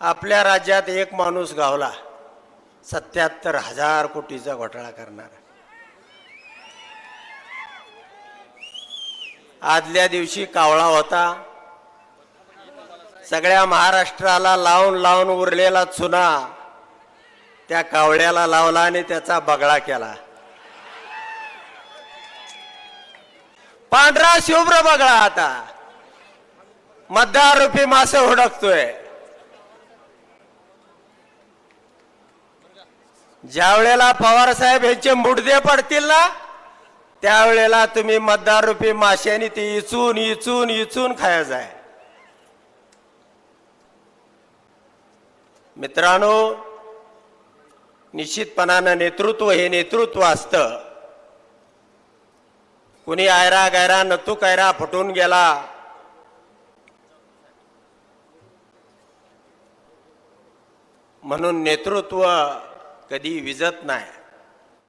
आपल्या राज्यात एक माणूस गावला सत्याहत्तर हजार कोटीचा घोटाळा करणार. आदल्या दिवशी कावळा होता. सगळ्या महाराष्ट्राला लावून लावून उरलेला चुना त्या कावळ्याला लावला आणि त्याचा बगळा केला. पांढरा शुभ्र बगळा आता. मतदार रुपी मासे हुडकतोय. ज्या वेळेला पवार साहेब यांचे मुडदे पडतील ना त्यावेळेला तुम्ही मतदार रुपी माश्याने ते इचून इचून इचून खायचं आहे मित्रांनो निश्चितपणानं नेतृत्व हे नेतृत्व असतं. कुणी आयरा गायरा नतू कायरा फुटून गेला. म्हणून नेतृत्व कधी विजत नाही.